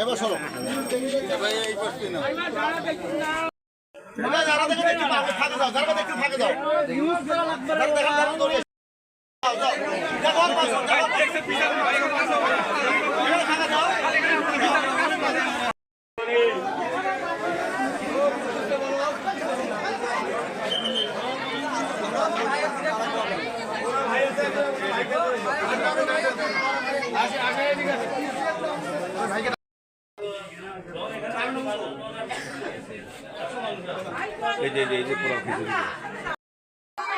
এবার সরো না, দেখে একটু পাশে থাকে যাও, যারা দেখে থাকে যাও। যারা দেখে যারা দৌড়িয়ে যাও, যাও। দেখো, আর পাশে, দেখো, আর পাশে। এখানে থাকে যাও। এই যে এই যে, এই যে পুরো খিচুড়ি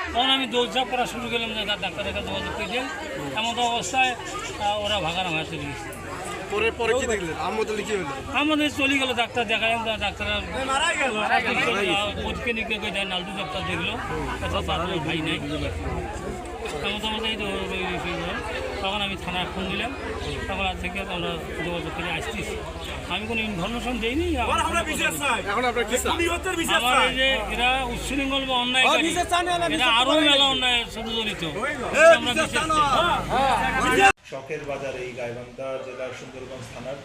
তখন আমি দৌড়ঝাঁপ করা শুরু করলাম যে তার ডাক্তারের কাছে যোগাযোগ করে দিলাম এমন তো অবস্থায় ওরা ভাগানো হয়ে চলে গেছে পরে পরে কি দেখলেন? আম্মদলে কি হলো? আমাদের চলে গেল ডাক্তার দেখালাম তো ডাক্তার নালটু ডাক্তার দেখল। ভাই নাই। আমাদের এই। তখন আমি থানায় ফোন দিলাম। তখন আজ থেকে আমরা যোগাযোগ করে আসতেছি আমি কোনো ইনফরমেশন দিইনি। আমার এই যে এরা উচ্ছৃঙ্খল বা অন্যায় এরা আরও মেলা অন্যায়ের সাথে জড়িত। শখের বাজার এই গাইবান্ধা জেলার সুন্দরগঞ্জ থানার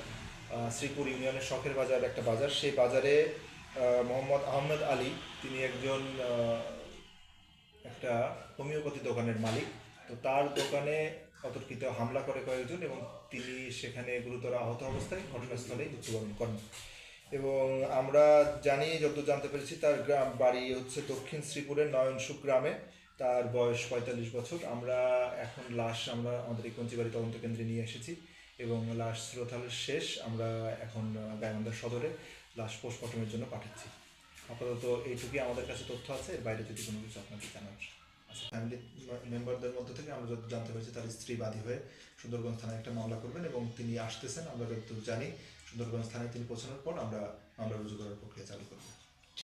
শ্রীপুর ইউনিয়নের শখের বাজার একটা বাজার। সেই বাজারে মোহাম্মদ আহমেদ আলী তিনি একজন একটা হোমিওপ্যাথি দোকানের মালিক। তো তার দোকানে অতর্কিত হামলা করে কয়েকজন এবং তিনি সেখানে গুরুতর আহত অবস্থায় ঘটনাস্থলেই মৃত্যুবরণ করেন। এবং আমরা জানি যত জানতে পেরেছি, তার গ্রাম বাড়ি হচ্ছে দক্ষিণ শ্রীপুরের নয়নসুখ গ্রামে। তার বয়স পঁয়তাল্লিশ বছর। আমরা এখন লাশ আমরা আমাদের এই কঞ্চিবাড়ি তদন্ত কেন্দ্রে নিয়ে এসেছি এবং লাশ শ্রোতাল শেষ। আমরা এখন গাইবান্ধা সদরে লাশ পোস্টমর্টমের জন্য পাঠাচ্ছি। আপাতত এইটুকুই আমাদের কাছে তথ্য আছে। এর বাইরে যদি কোনো কিছু আপনাকে জানার আছে ফ্যামিলি মেম্বারদের মধ্যে থেকে আমরা যত জানতে পেরেছি তার স্ত্রী বাদী হয়ে সুন্দরগঞ্জ থানায় একটা মামলা করবেন এবং তিনি আসতেছেন। আমরা যতদূর জানি, সুন্দরগঞ্জ থানায় তিনি পৌঁছানোর পর আমরা মামলা রুজু করার প্রক্রিয়া চালু করব।